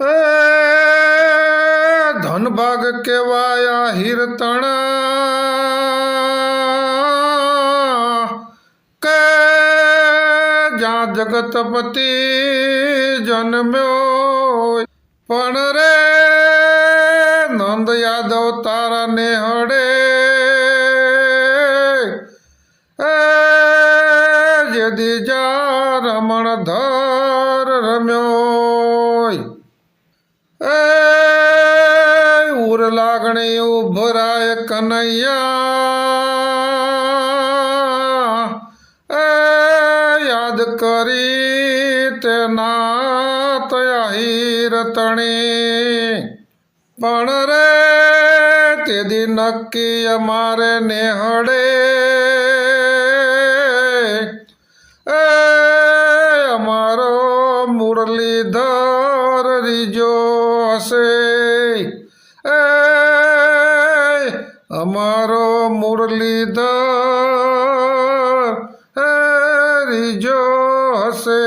એ ધનભાગ કેવાયા હિરતણા કે જ્યાં જગતપતિ જન્મ્યો પણ રે નંદ યાદવ તારા ને હડે એ જેદી જા રમણ ધર રમ્યો લાગણી ઉભરાય કનૈયા. યાદ કરી તેના તયા હીરતણી પણ રે તેદી નક્કી અમારે નેહડે અમારો મુરલીધર રીજો હશે. અમારો મુરલીધર હે રીજો હશે.